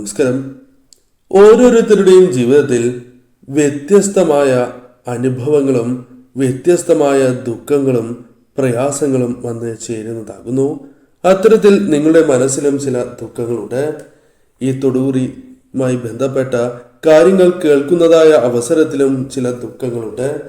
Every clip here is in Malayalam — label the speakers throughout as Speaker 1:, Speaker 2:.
Speaker 1: നമസ്കാരം. ഓരോരുത്തരുടെയും ജീവിതത്തിൽ വ്യത്യസ്തമായ അനുഭവങ്ങളും വ്യത്യസ്തമായ ദുഃഖങ്ങളും പ്രയാസങ്ങളും വന്ന് ചേരുന്നതാകുന്നു. അത്തരത്തിൽ നിങ്ങളുടെ മനസ്സിലും ചില ദുഃഖങ്ങളുണ്ട്. ഈ തൊടുകൂറിയുമായി ബന്ധപ്പെട്ട കാര്യങ്ങൾ കേൾക്കുന്നതായ അവസരത്തിലും ചില ദുഃഖങ്ങളുണ്ട്.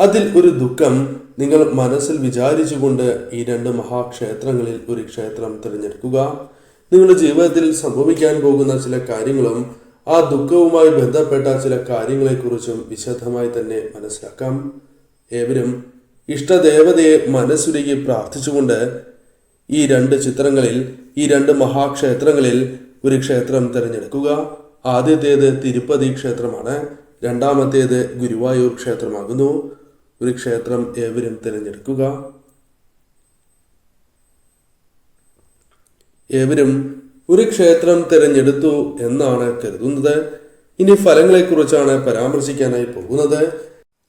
Speaker 1: അതിൽ ഒരു ദുഃഖം നിങ്ങൾ മനസ്സിൽ വിചാരിച്ചുകൊണ്ട് ഈ രണ്ട് മഹാക്ഷേത്രങ്ങളിൽ ഒരു ക്ഷേത്രം തിരഞ്ഞെടുക്കുക. നിങ്ങളുടെ ജീവിതത്തിൽ സംഭവിക്കാൻ പോകുന്ന ചില കാര്യങ്ങളും ആ ദുഃഖവുമായി ബന്ധപ്പെട്ട ചില കാര്യങ്ങളെക്കുറിച്ചും വിശദമായി തന്നെ മനസ്സിലാക്കാം. ഏവരും ഇഷ്ടദേവതയെ മനസ്സുരുകി പ്രാർത്ഥിച്ചുകൊണ്ട് ഈ രണ്ട് ചിത്രങ്ങളിൽ ഈ രണ്ട് മഹാക്ഷേത്രങ്ങളിൽ ഒരു ക്ഷേത്രം തിരഞ്ഞെടുക്കുക. ആദ്യത്തേത് തിരുപ്പതി ക്ഷേത്രമാണ്. രണ്ടാമത്തേത് ഗുരുവായൂർ ക്ഷേത്രമാകുന്നു. ഒരു ക്ഷേത്രം ഏവരും തിരഞ്ഞെടുക്കുക. ഏവരും ഒരു ക്ഷേത്രം തിരഞ്ഞെടുത്തു എന്നാണ് കരുതുന്നത്. ഇനി ഫലങ്ങളെക്കുറിച്ചാണ് പരാമർശിക്കാനായി പോകുന്നത്.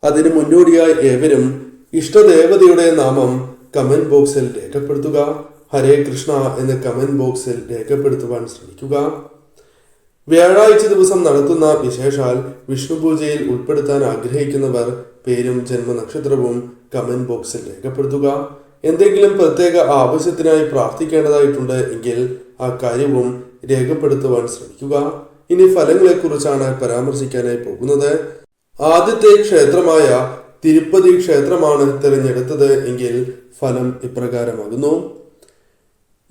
Speaker 1: അതിന് മുന്നോടിയായി ഏവരും ഇഷ്ടദേവതയുടെ നാമം കമന്റ് ബോക്സിൽ രേഖപ്പെടുത്തുക. ഹരേ കൃഷ്ണ എന്ന് കമന്റ് ബോക്സിൽ രേഖപ്പെടുത്തുവാൻ ശ്രമിക്കുക. വ്യാഴാഴ്ച ദിവസം നടത്തുന്ന വിശേഷാൽ വിഷ്ണു പൂജയിൽ ഉൾപ്പെടുത്താൻ ആഗ്രഹിക്കുന്നവർ പേരും ജന്മനക്ഷത്രവും കമന്റ് ബോക്സിൽ രേഖപ്പെടുത്തുക. എന്തെങ്കിലും പ്രത്യേക ആവശ്യത്തിനായി പ്രാർത്ഥിക്കേണ്ടതായിട്ടുണ്ട് എങ്കിൽ ആ കാര്യവും രേഖപ്പെടുത്തുവാൻ ശ്രമിക്കുക. ഇനി ഫലങ്ങളെക്കുറിച്ചാണ് പരാമർശിക്കാനായി പോകുന്നത്. ആദ്യത്തെ ക്ഷേത്രമായ തിരുപ്പതി ക്ഷേത്രമാണ് തിരഞ്ഞെടുത്തത് എങ്കിൽ ഫലം ഇപ്രകാരമാകുന്നു.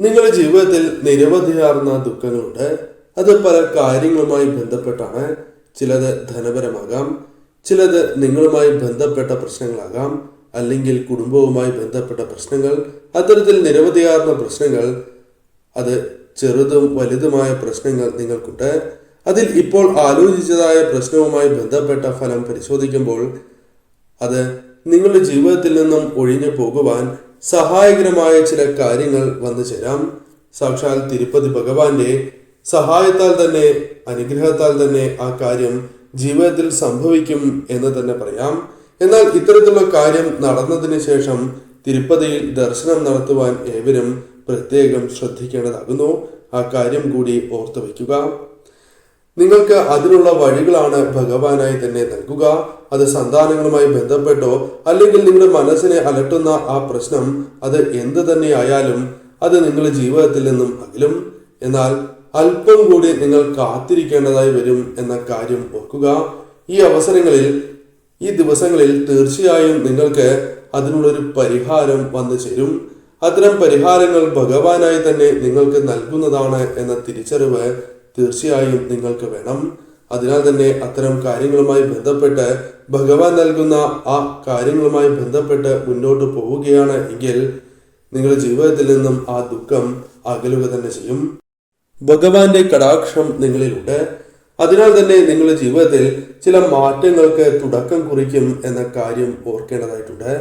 Speaker 1: നിങ്ങളുടെ ജീവിതത്തിൽ നിരവധിയാർന്ന ദുഃഖങ്ങളുണ്ട്. അത് പല കാര്യങ്ങളുമായി ബന്ധപ്പെട്ടാണ്. ചിലത് ധനപരമാകാം. ചിലത് നിങ്ങളുമായി ബന്ധപ്പെട്ട പ്രശ്നങ്ങളാകാം. അല്ലെങ്കിൽ കുടുംബവുമായി ബന്ധപ്പെട്ട പ്രശ്നങ്ങൾ അത്തരത്തിൽ നിരവധിയാർന്ന പ്രശ്നങ്ങൾ അത് ചെറുതും വലുതുമായ പ്രശ്നങ്ങൾ നിങ്ങൾക്കുണ്ട്. അതിൽ ഇപ്പോൾ ആലോചിച്ചതായ പ്രശ്നവുമായി ബന്ധപ്പെട്ട ഫലം പരിശോധിക്കുമ്പോൾ അത് നിങ്ങളുടെ ജീവിതത്തിൽ നിന്നും ഒഴിഞ്ഞു പോകുവാൻ സഹായകരമായ ചില കാര്യങ്ങൾ വന്നു ചേരാം. സാക്ഷാൽ തിരുപ്പതി ഭഗവാന്റെ സഹായത്താൽ തന്നെ അനുഗ്രഹത്താൽ തന്നെ ആ കാര്യം ജീവിതത്തിൽ സംഭവിക്കും എന്ന് തന്നെ പറയാം. എന്നാൽ ഇത്തരത്തിലുള്ള കാര്യം നടന്നതിന് ശേഷം തിരുപ്പതിയിൽ ദർശനം നടത്തുവാൻ ഏവരും പ്രത്യേകം ശ്രദ്ധിക്കേണ്ടതാകുന്നു. ആ കാര്യം കൂടി ഓർത്തു വയ്ക്കുക. നിങ്ങൾക്ക് അതിനുള്ള വഴികളാണ് ഭഗവാനായി തന്നെ നൽകുക. അത് സന്താനങ്ങളുമായി ബന്ധപ്പെട്ടോ അല്ലെങ്കിൽ നിങ്ങളുടെ മനസ്സിനെ അലട്ടുന്ന ആ പ്രശ്നം അത് എന്ത് തന്നെ ആയാലും അത് നിങ്ങളുടെ ജീവിതത്തിൽ നിന്നും അകലും. എന്നാൽ അല്പം കൂടി നിങ്ങൾ കാത്തിരിക്കേണ്ടതായി വരും എന്ന കാര്യം ഓർക്കുക. ഈ അവസരങ്ങളിൽ ഈ ദിവസങ്ങളിൽ തീർച്ചയായും നിങ്ങൾക്ക് അതിനുള്ളൊരു പരിഹാരം വന്നു ചേരും. അത്തരം പരിഹാരങ്ങൾ ഭഗവാനായി തന്നെ നിങ്ങൾക്ക് നൽകുന്നതാണ് എന്ന തിരിച്ചറിവ് തീർച്ചയായും നിങ്ങൾക്ക് വേണം. അതിനാൽ തന്നെ അത്തരം കാര്യങ്ങളുമായി ബന്ധപ്പെട്ട് ഭഗവാൻ നൽകുന്ന ആ കാര്യങ്ങളുമായി ബന്ധപ്പെട്ട് മുന്നോട്ട് പോവുകയാണ് എങ്കിൽ നിങ്ങളുടെ ജീവിതത്തിൽ നിന്നും ആ ദുഃഖം അകലുക തന്നെ ചെയ്യും. ഭഗവാന്റെ കടാക്ഷം നിങ്ങളിലുണ്ട്. അതിനാൽ തന്നെ നിങ്ങളുടെ ജീവിതത്തിൽ ചില മാറ്റങ്ങൾക്ക് തുടക്കം കുറിക്കും എന്ന കാര്യം ഓർക്കേണ്ടതായിട്ടുണ്ട്.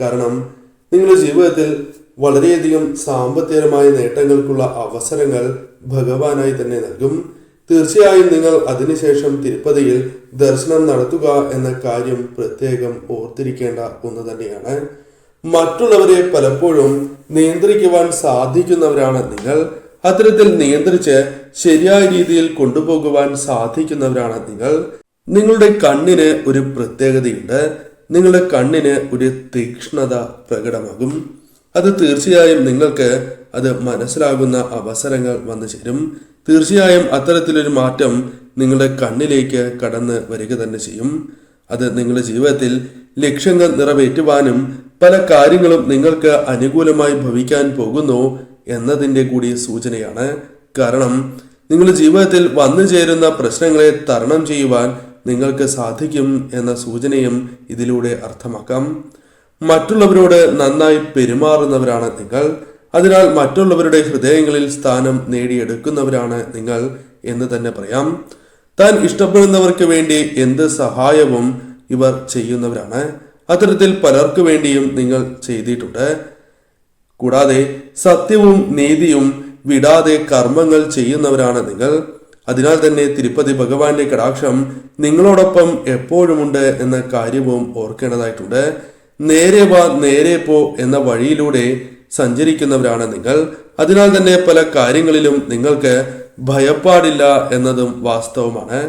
Speaker 1: കാരണം നിങ്ങളുടെ ജീവിതത്തിൽ വളരെയധികം സാമ്പത്തികമായ നേട്ടങ്ങൾക്കുള്ള അവസരങ്ങൾ ഭഗവാനായി തന്നെ നൽകും. തീർച്ചയായും നിങ്ങൾ അതിനുശേഷം തിരുപ്പതിയിൽ ദർശനം നടത്തുക എന്ന കാര്യം പ്രത്യേകം ഓർത്തിരിക്കേണ്ട ഒന്ന് തന്നെയാണ്. മറ്റുള്ളവരെ പലപ്പോഴും നിയന്ത്രിക്കുവാൻ സാധിക്കുന്നവരാണ് നിങ്ങൾ. അത്തരത്തിൽ നിയന്ത്രിച്ച് ശരിയായ രീതിയിൽ കൊണ്ടുപോകുവാൻ സാധിക്കുന്നവരാണ് നിങ്ങൾ. നിങ്ങളുടെ കണ്ണിന് ഒരു പ്രത്യേകതയുണ്ട്. നിങ്ങളുടെ കണ്ണിന് ഒരു തീക്ഷ്ണത പ്രകടമാകും. അത് തീർച്ചയായും നിങ്ങൾക്ക് അത് മനസ്സിലാകുന്ന അവസരങ്ങൾ വന്നു ചേരും. തീർച്ചയായും അത്തരത്തിലൊരു മാറ്റം നിങ്ങളുടെ കണ്ണിലേക്ക് കടന്ന് വരിക തന്നെ ചെയ്യും. അത് നിങ്ങളുടെ ജീവിതത്തിൽ ലക്ഷ്യങ്ങൾ നിറവേറ്റുവാനും പല കാര്യങ്ങളും നിങ്ങൾക്ക് അനുകൂലമായി ഭവിക്കാൻ പോകുന്നു. എന്നതിന്റെ കൂടി സൂചനയാണ്. കാരണം നിങ്ങളുടെ ജീവിതത്തിൽ വന്നു ചേരുന്ന പ്രശ്നങ്ങളെ തരണം ചെയ്യുവാൻ നിങ്ങൾക്ക് സാധിക്കും എന്ന സൂചനയും ഇതിലൂടെ അർത്ഥമാക്കാം. മറ്റുള്ളവരോട് നന്നായി പെരുമാറുന്നവരാണ് നിങ്ങൾ. അതിനാൽ മറ്റുള്ളവരുടെ ഹൃദയങ്ങളിൽ സ്ഥാനം നേടിയെടുക്കുന്നവരാണ് നിങ്ങൾ എന്ന് തന്നെ പറയാം. താൻ ഇഷ്ടപ്പെടുന്നവർക്ക് വേണ്ടി എന്ത് സഹായവും ഇവർ ചെയ്യുന്നവരാണ്. അത്തരത്തിൽ പലർക്കു വേണ്ടിയും നിങ്ങൾ ചെയ്തിട്ടുണ്ട്. കൂടാതെ സത്യവും നീതിയും വിടാതെ കർമ്മങ്ങൾ ചെയ്യുന്നവരാണ് നിങ്ങൾ. അതിനാൽ തന്നെ തിരുപ്പതി ഭഗവാന്റെ കടാക്ഷം നിങ്ങളോടൊപ്പം എപ്പോഴുമുണ്ട് എന്ന കാര്യവും ഓർക്കേണ്ടതായിട്ടുണ്ട്. നേരെ വാ നേരെ പോ എന്ന വഴിയിലൂടെ സഞ്ചരിക്കുന്നവരാണ് നിങ്ങൾ. അതിനാൽ തന്നെ പല കാര്യങ്ങളിലും നിങ്ങൾക്ക് ഭയപ്പാടില്ല എന്നതും വാസ്തവമാണ്.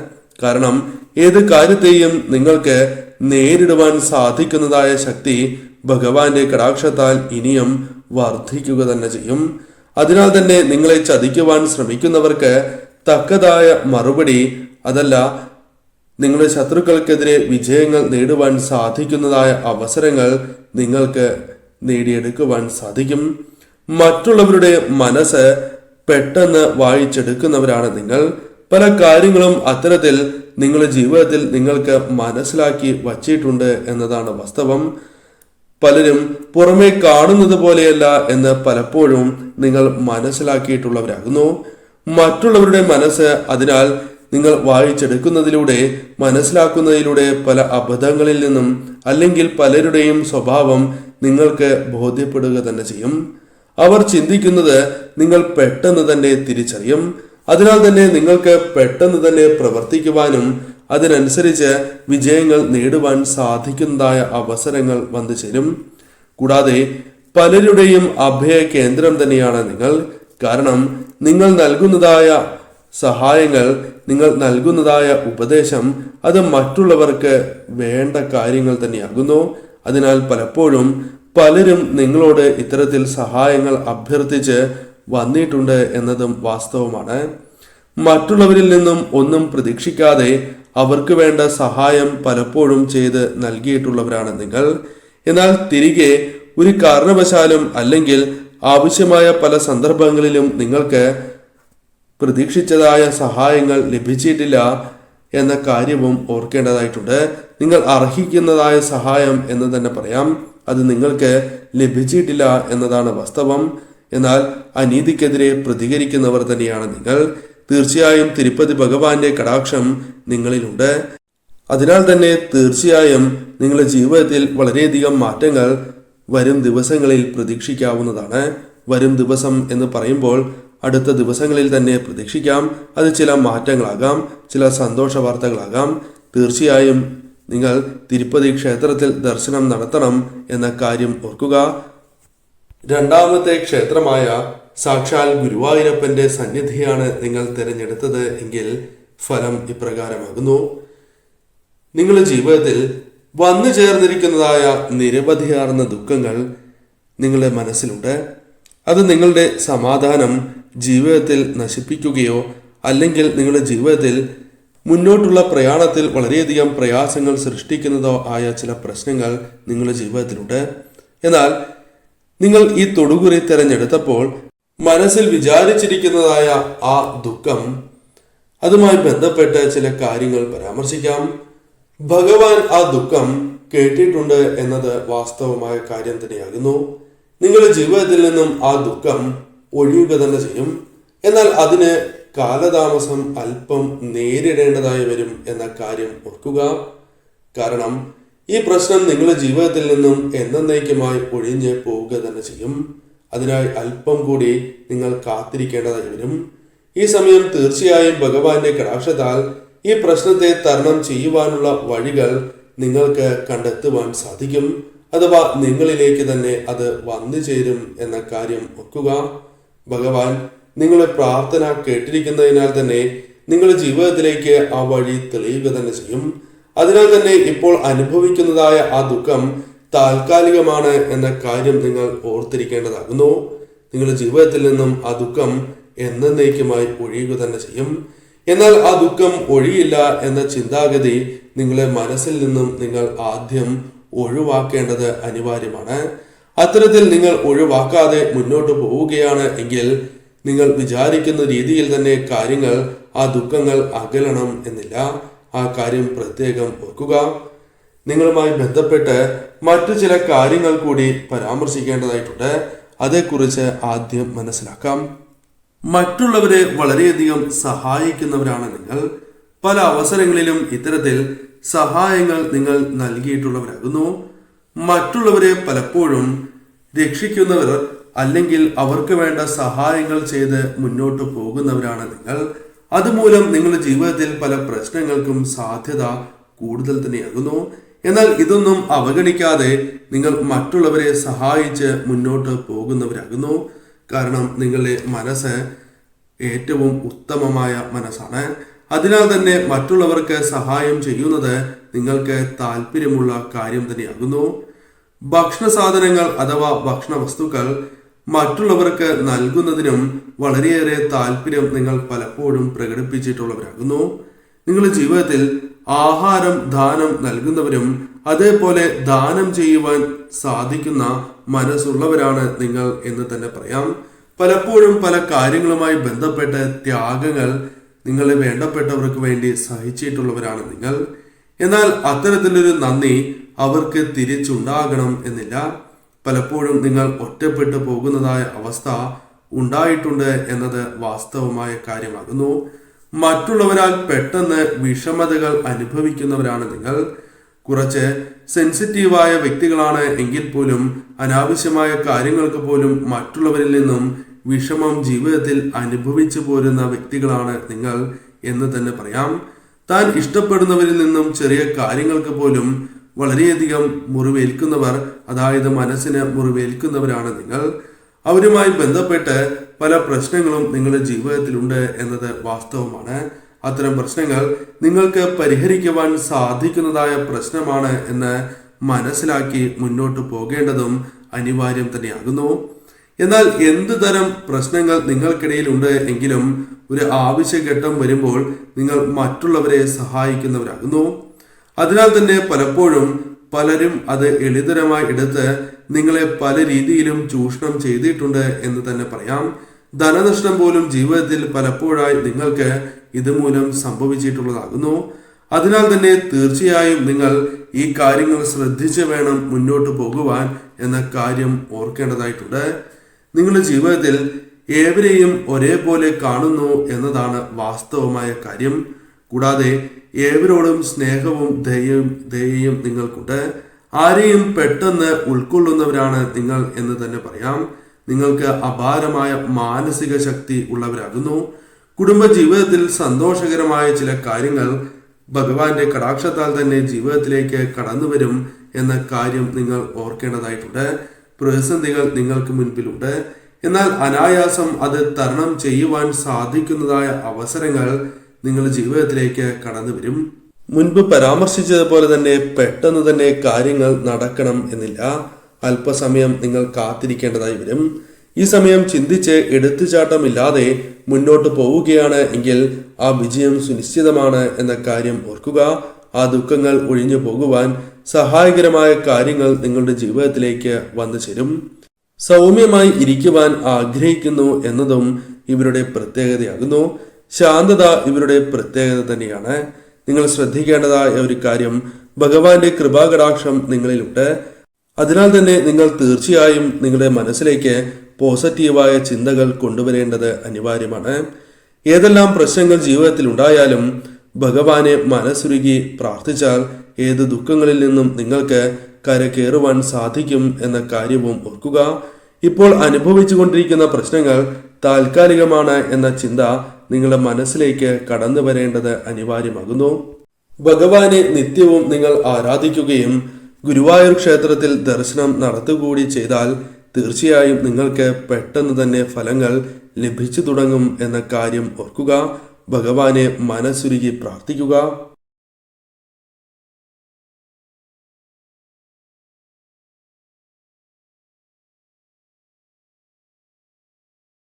Speaker 1: കാരണം ഏത് കാര്യത്തെയും നിങ്ങൾക്ക് നേരിടുവാൻ സാധിക്കുന്നതായ ശക്തി ഭഗവാന്റെ കടാക്ഷത്താൽ ഇനിയും വർദ്ധിക്കുക തന്നെ ചെയ്യും. അതിനാൽ തന്നെ നിങ്ങളെ ചതിക്കുവാൻ ശ്രമിക്കുന്നവർക്ക് തക്കതായ മറുപടി അതല്ല നിങ്ങളുടെ ശത്രുക്കൾക്കെതിരെ വിജയങ്ങൾ നേടുവാൻ സാധിക്കുന്നതായ അവസരങ്ങൾ നിങ്ങൾക്ക് നേടിയെടുക്കുവാൻ സാധിക്കും. മറ്റുള്ളവരുടെ മനസ്സ് പെട്ടെന്ന് വായിച്ചെടുക്കുന്നവരാണ് നിങ്ങൾ. പല കാര്യങ്ങളും അത്തരത്തിൽ നിങ്ങളുടെ ജീവിതത്തിൽ നിങ്ങൾക്ക് മനസ്സിലാക്കി വച്ചിട്ടുണ്ട് എന്നതാണ് വാസ്തവം. പലരും പുറമേ കാണുന്നത് പോലെയല്ല എന്ന് പലപ്പോഴും നിങ്ങൾ മനസ്സിലാക്കിയിട്ടുള്ളവരാകുന്നു. മറ്റുള്ളവരുടെ മനസ്സ് അതിനാൽ നിങ്ങൾ വായിച്ചെടുക്കുന്നതിലൂടെ മനസ്സിലാക്കുന്നതിലൂടെ പല അബദ്ധങ്ങളിൽ നിന്നും അല്ലെങ്കിൽ പലരുടെയും സ്വഭാവം നിങ്ങൾക്ക് ബോധ്യപ്പെടുക തന്നെ ചെയ്യും. അവർ ചിന്തിക്കുന്നത് നിങ്ങൾ പെട്ടെന്ന് തന്നെ തിരിച്ചറിയും. അതിനാൽ തന്നെ നിങ്ങൾക്ക് പെട്ടെന്ന് തന്നെ പ്രവർത്തിക്കുവാനും അതിനനുസരിച്ച് വിജയങ്ങൾ നേടുവാൻ സാധിക്കുന്നതായ അവസരങ്ങൾ വന്നു ചേരും. കൂടാതെ പലരുടെയും അഭയ കേന്ദ്രം തന്നെയാണ് നിങ്ങൾ. കാരണം നിങ്ങൾ നൽകുന്നതായ സഹായങ്ങൾ നിങ്ങൾ നൽകുന്നതായ ഉപദേശം അത് മറ്റുള്ളവർക്ക് വേണ്ട കാര്യങ്ങൾ തന്നെയാകുന്നു. അതിനാൽ പലപ്പോഴും പലരും നിങ്ങളോട് ഇത്തരത്തിൽ സഹായങ്ങൾ അഭ്യർത്ഥിച്ച് വന്നിട്ടുണ്ട് എന്നതും വാസ്തവമാണ്. മറ്റുള്ളവരിൽ നിന്നും ഒന്നും പ്രതീക്ഷിക്കാതെ അവർക്ക് വേണ്ട സഹായം പലപ്പോഴും ചെയ്ത് നൽകിയിട്ടുള്ളവരാണ് നിങ്ങൾ. എന്നാൽ തിരികെ ഒരു കാരണവശാലും അല്ലെങ്കിൽ ആവശ്യമായ പല സന്ദർഭങ്ങളിലും നിങ്ങൾക്ക് പ്രതീക്ഷിച്ചതായ സഹായങ്ങൾ ലഭിച്ചിട്ടില്ല എന്ന കാര്യവും ഓർക്കേണ്ടതായിട്ടുണ്ട്. നിങ്ങൾ അർഹിക്കുന്നതായ സഹായം എന്ന് തന്നെ പറയാം. അത് നിങ്ങൾക്ക് ലഭിച്ചിട്ടില്ല എന്നതാണ് വാസ്തവം. എന്നാൽ അനീതിക്കെതിരെ പ്രതികരിക്കുന്നവർ തന്നെയാണ് നിങ്ങൾ. തീർച്ചയായും തിരുപ്പതി ഭഗവാന്റെ കടാക്ഷം നിങ്ങളിലുണ്ട്. അതിനാൽ തന്നെ തീർച്ചയായും നിങ്ങളുടെ ജീവിതത്തിൽ വളരെയധികം മാറ്റങ്ങൾ വരും ദിവസങ്ങളിൽ പ്രതീക്ഷിക്കാവുന്നതാണ്. വരും ദിവസം എന്ന് പറയുമ്പോൾ അടുത്ത ദിവസങ്ങളിൽ തന്നെ പ്രതീക്ഷിക്കാം. അത് ചില മാറ്റങ്ങളാകാം ചില സന്തോഷ വാർത്തകളാകാം. തീർച്ചയായും നിങ്ങൾ തിരുപ്പതി ക്ഷേത്രത്തിൽ ദർശനം നടത്തണം എന്ന കാര്യം ഓർക്കുക. രണ്ടാമത്തെ ക്ഷേത്രമായ സാക്ഷാൽ ഗുരുവായൂരപ്പന്റെ സന്നിധിയാണ് നിങ്ങൾ തിരഞ്ഞെടുത്തത് എങ്കിൽ ഫലം ഇപ്രകാരമാകുന്നു. നിങ്ങളുടെ ജീവിതത്തിൽ വന്നു ചേർന്നിരിക്കുന്നതായ നിരവധിയാർന്ന ദുഃഖങ്ങൾ നിങ്ങളുടെ മനസ്സിലുണ്ട്. അത് നിങ്ങളുടെ സമാധാനം ജീവിതത്തിൽ നശിപ്പിക്കുകയോ അല്ലെങ്കിൽ നിങ്ങളുടെ ജീവിതത്തിൽ മുന്നോട്ടുള്ള പ്രയാണത്തിൽ വളരെയധികം പ്രയാസങ്ങൾ സൃഷ്ടിക്കുന്നതോ ആയ ചില പ്രശ്നങ്ങൾ നിങ്ങളുടെ ജീവിതത്തിലുണ്ട്. എന്നാൽ നിങ്ങൾ ഈ തൊടുകുറി തിരഞ്ഞെടുത്തപ്പോൾ മനസ്സിൽ വിചാരിച്ചിരിക്കുന്നതായ ആ ദുഃഖം അതുമായി ബന്ധപ്പെട്ട് ചില കാര്യങ്ങൾ പരാമർശിക്കാം. ഭഗവാൻ ആ ദുഃഖം കേട്ടിട്ടുണ്ട് എന്നത് വാസ്തവമായ കാര്യം തന്നെയാകുന്നു. നിങ്ങളുടെ ജീവിതത്തിൽ നിന്നും ആ ദുഃഖം ഒഴിയുക തന്നെ ചെയ്യും. എന്നാൽ അതിന് കാലതാമസം അല്പം നേരിടേണ്ടതായി വരും എന്ന കാര്യം ഓർക്കുക. കാരണം ഈ പ്രശ്നം നിങ്ങളുടെ ജീവിതത്തിൽ നിന്നും എന്നേക്കുമായി ഒഴിഞ്ഞ് പോവുക തന്നെ ചെയ്യും. അതിനായി അല്പം കൂടി നിങ്ങൾ കാത്തിരിക്കേണ്ടതായി വരും ഈ സമയം തീർച്ചയായും ഭഗവാന്റെ കടാക്ഷത്താൽ ഈ പ്രശ്നത്തെ തരണം ചെയ്യുവാനുള്ള വഴികൾ നിങ്ങൾക്ക് കണ്ടെത്തുവാൻ സാധിക്കും. അഥവാ നിങ്ങളിലേക്ക് തന്നെ അത് വന്നു ചേരും എന്ന കാര്യം ഒക്കുക ഭഗവാൻ നിങ്ങളെ പ്രാർത്ഥന കേട്ടിരിക്കുന്നതിനാൽ തന്നെ നിങ്ങളുടെ ജീവിതത്തിലേക്ക് ആ വഴി തെളിയുക തന്നെ ചെയ്യും. അതിനാൽ തന്നെ ഇപ്പോൾ അനുഭവിക്കുന്നതായ ആ ദുഃഖം താൽക്കാലികമാണ് എന്ന കാര്യം നിങ്ങൾ ഓർത്തിരിക്കേണ്ടതാകുന്നു. നിങ്ങളുടെ ജീവിതത്തിൽ നിന്നും ആ ദുഃഖം എന്നേക്കുമായി ഒഴിയുക തന്നെ ചെയ്യും. എന്നാൽ ആ ദുഃഖം ഒഴിയില്ല എന്ന ചിന്താഗതി നിങ്ങളെ മനസ്സിൽ നിന്നും നിങ്ങൾ ആദ്യം ഒഴിവാക്കേണ്ടത് അനിവാര്യമാണ്. അത്തരത്തിൽ നിങ്ങൾ ഒഴിവാക്കാതെ മുന്നോട്ട് പോവുകയാണ് എങ്കിൽ നിങ്ങൾ വിചാരിക്കുന്ന രീതിയിൽ തന്നെ കാര്യങ്ങൾ ആ ദുഃഖങ്ങൾ അകലണം എന്നില്ല. ആ കാര്യം പ്രത്യേകം ഓർക്കുക. നിങ്ങളുമായി ബന്ധപ്പെട്ട് മറ്റു ചില കാര്യങ്ങൾ കൂടി പരാമർശിക്കേണ്ടതായിട്ടുണ്ട്. അതേക്കുറിച്ച് ആദ്യം മനസ്സിലാക്കാം. മറ്റുള്ളവരെ വളരെയധികം സഹായിക്കുന്നവരാണ് നിങ്ങൾ. പല അവസരങ്ങളിലും ഇത്തരത്തിൽ സഹായങ്ങൾ നിങ്ങൾ നൽകിയിട്ടുള്ളവരാകുന്നു. മറ്റുള്ളവരെ പലപ്പോഴും രക്ഷിക്കുന്നവർ അല്ലെങ്കിൽ അവർക്ക് വേണ്ട സഹായങ്ങൾ ചെയ്ത് മുന്നോട്ട് പോകുന്നവരാണ് നിങ്ങൾ. അതുമൂലം നിങ്ങളുടെ ജീവിതത്തിൽ പല പ്രശ്നങ്ങൾക്കും സാധ്യത കൂടുതൽ തന്നെയാകുന്നു. എന്നാൽ ഇതൊന്നും അവഗണിക്കാതെ നിങ്ങൾ മറ്റുള്ളവരെ സഹായിച്ച് മുന്നോട്ട് പോകുന്നവരാകുന്നു. കാരണം നിങ്ങളുടെ മനസ്സ് ഏറ്റവും ഉത്തമമായ മനസ്സാണ്. അതിനാൽ തന്നെ മറ്റുള്ളവർക്ക് സഹായം ചെയ്യുന്നത് നിങ്ങൾക്ക് താല്പര്യമുള്ള കാര്യം തന്നെയാകുന്നു. ഭക്ഷണ സാധനങ്ങൾ അഥവാ ഭക്ഷണ വസ്തുക്കൾ മറ്റുള്ളവർക്ക് നൽകുന്നതിനും വളരെയേറെ താല്പര്യം നിങ്ങൾ പലപ്പോഴും പ്രകടിപ്പിച്ചിട്ടുള്ളവരാകുന്നു. നിങ്ങളുടെ ജീവിതത്തിൽ ആഹാരം ദാനം നൽകുന്നവരും അതേപോലെ ദാനം ചെയ്യുവാൻ സാധിക്കുന്ന മനസ്സുള്ളവരാണ് നിങ്ങൾ എന്ന് തന്നെ പറയാം. പലപ്പോഴും പല കാര്യങ്ങളുമായി ബന്ധപ്പെട്ട ത്യാഗങ്ങൾ നിങ്ങളെ വേണ്ടപ്പെട്ടവർക്ക് വേണ്ടി സഹിച്ചിട്ടുള്ളവരാണ് നിങ്ങൾ. എന്നാൽ അത്തരത്തിലൊരു നന്ദി അവർക്ക് തിരിച്ചുണ്ടാകണം എന്നില്ല. പലപ്പോഴും നിങ്ങൾ ഒറ്റപ്പെട്ടു പോകുന്നതായ അവസ്ഥ ഉണ്ടായിട്ടുണ്ട് എന്നത് വാസ്തവമായ കാര്യമാകുന്നു. മറ്റുള്ളവരാൽ പെട്ടെന്ന് വിഷമതകൾ അനുഭവിക്കുന്നവരാണ് നിങ്ങൾ. കുറച്ച് സെൻസിറ്റീവായ വ്യക്തികളാണ് എങ്കിൽ പോലും അനാവശ്യമായ കാര്യങ്ങൾക്ക് പോലും മറ്റുള്ളവരിൽ നിന്നും വിഷമം ജീവിതത്തിൽ അനുഭവിച്ചു പോരുന്ന വ്യക്തികളാണ് നിങ്ങൾ എന്ന് തന്നെ പറയാം. താൻ ഇഷ്ടപ്പെടുന്നവരിൽ നിന്നും ചെറിയ കാര്യങ്ങൾക്ക് പോലും വളരെയധികം മുറിവേൽക്കുന്നവർ അതായത് മനസ്സിന് മുറിവേൽക്കുന്നവരാണ് നിങ്ങൾ. അവരുമായി ബന്ധപ്പെട്ട് പല പ്രശ്നങ്ങളും നിങ്ങളുടെ ജീവിതത്തിലുണ്ട് എന്നത് വാസ്തവമാണ്. അത്തരം പ്രശ്നങ്ങൾ നിങ്ങൾക്ക് പരിഹരിക്കുവാൻ സാധിക്കുന്നതായ പ്രശ്നമാണ് എന്ന് മനസ്സിലാക്കി മുന്നോട്ട് പോകേണ്ടതും അനിവാര്യം തന്നെയാകുന്നു. എന്നാൽ എന്ത് തരം പ്രശ്നങ്ങൾ നിങ്ങൾക്കിടയിലുണ്ട് എങ്കിലും ഒരു ആവശ്യഘട്ടം വരുമ്പോൾ നിങ്ങൾ മറ്റുള്ളവരെ സഹായിക്കുന്നവരാകുന്നു. അതിനാൽ തന്നെ പലപ്പോഴും പലരും അത് എളിതരമായി എടുത്ത് നിങ്ങളെ പല രീതിയിലും ചൂഷണം ചെയ്തിട്ടുണ്ട് എന്ന് തന്നെ പറയാം. ധനനഷ്ടം പോലും ജീവിതത്തിൽ പലപ്പോഴായി നിങ്ങൾക്ക് ഇതുമൂലം സംഭവിച്ചിട്ടുള്ളതാകുന്നു. അതിനാൽ തന്നെ തീർച്ചയായും നിങ്ങൾ ഈ കാര്യങ്ങൾ ശ്രദ്ധിച്ച് വേണം മുന്നോട്ട് പോകുവാൻ എന്ന കാര്യം ഓർക്കേണ്ടതായിട്ടുണ്ട്. നിങ്ങളുടെ ജീവിതത്തിൽ ഏവരെയും ഒരേപോലെ കാണുന്നു എന്നതാണ് വാസ്തവമായ കാര്യം. കൂടാതെ ഏവരോടും സ്നേഹവും ദയയും ദയയും നിങ്ങൾക്കുണ്ട്. ആരെയും പെട്ടെന്ന് ഉൾക്കൊള്ളുന്നവരാണ് നിങ്ങൾ എന്ന് തന്നെ പറയാം. നിങ്ങൾക്ക് അപാരമായ മാനസിക ശക്തി ഉള്ളവരാകുന്നു. കുടുംബ ജീവിതത്തിൽ സന്തോഷകരമായ ചില കാര്യങ്ങൾ ഭഗവാന്റെ കടാക്ഷത്താൽ തന്നെ ജീവിതത്തിലേക്ക് കടന്നു വരും എന്ന കാര്യം നിങ്ങൾ ഓർക്കേണ്ടതായിട്ടുണ്ട്. പ്രതിസന്ധികൾ നിങ്ങൾക്ക് മുൻപിലുണ്ട്. എന്നാൽ അനായാസം അത് തരണം ചെയ്യുവാൻ സാധിക്കുന്നതായ അവസരങ്ങൾ നിങ്ങളുടെ ജീവിതത്തിലേക്ക് കടന്നു വരും. മുൻപ് പരാമർശിച്ചതുപോലെ തന്നെ പെട്ടെന്ന് തന്നെ കാര്യങ്ങൾ നടക്കണം എന്നില്ല. അല്പസമയം നിങ്ങൾ കാത്തിരിക്കേണ്ടതായി വരും. ഈ സമയം ചിന്തിച്ച് എടുത്തുചാട്ടമില്ലാതെ മുന്നോട്ട് പോവുകയാണ് എങ്കിൽ ആ വിജയം സുനിശ്ചിതമാണ് എന്ന കാര്യം ഓർക്കുക. ആ ദുഃഖങ്ങൾ ഒഴിഞ്ഞു പോകുവാൻ സഹായകരമായ കാര്യങ്ങൾ നിങ്ങളുടെ ജീവിതത്തിലേക്ക് വന്നു ചേരും. സൗമ്യമായി ഇരിക്കുവാൻ ആഗ്രഹിക്കുന്നു എന്നതും ഇവരുടെ പ്രത്യേകതയാകുന്നു. ശാന്തത ഇവരുടെ പ്രത്യേകത തന്നെയാണ്. നിങ്ങൾ ശ്രദ്ധിക്കേണ്ടതായ ഒരു കാര്യം ഭഗവാന്റെ കൃപാകടാക്ഷം നിങ്ങളിലുണ്ട്. അതിനാൽ തന്നെ നിങ്ങൾ തീർച്ചയായും നിങ്ങളുടെ മനസ്സിലേക്ക് പോസിറ്റീവായ ചിന്തകൾ കൊണ്ടുവരേണ്ടത് അനിവാര്യമാണ്. ഏതെല്ലാം പ്രശ്നങ്ങൾ ജീവിതത്തിൽ ഉണ്ടായാലും ഭഗവാനെ മനസ്സുരുകി പ്രാർത്ഥിച്ചാൽ ഏത് ദുഃഖങ്ങളിൽ നിന്നും നിങ്ങൾക്ക് കരകയറുവാൻ സാധിക്കും എന്ന കാര്യവും ഓർക്കുക. ഇപ്പോൾ അനുഭവിച്ചുകൊണ്ടിരിക്കുന്ന പ്രശ്നങ്ങൾ താൽക്കാലികമാണ് എന്ന ചിന്ത നിങ്ങളുടെ മനസ്സിലേക്ക് കടന്നു വരേണ്ടത് അനിവാര്യമാകുന്നു. ഭഗവാനെ നിത്യവും നിങ്ങൾ ആരാധിക്കുകയും ഗുരുവായൂർ ക്ഷേത്രത്തിൽ ദർശനം നടത്തുകൂടി ചെയ്താൽ തീർച്ചയായും നിങ്ങൾക്ക് പെട്ടെന്ന് തന്നെ ഫലങ്ങൾ ലഭിച്ചു തുടങ്ങും എന്ന കാര്യം ഓർക്കുക. ഭഗവാനെ മനസ്സുരുകി പ്രാർത്ഥിക്കുക.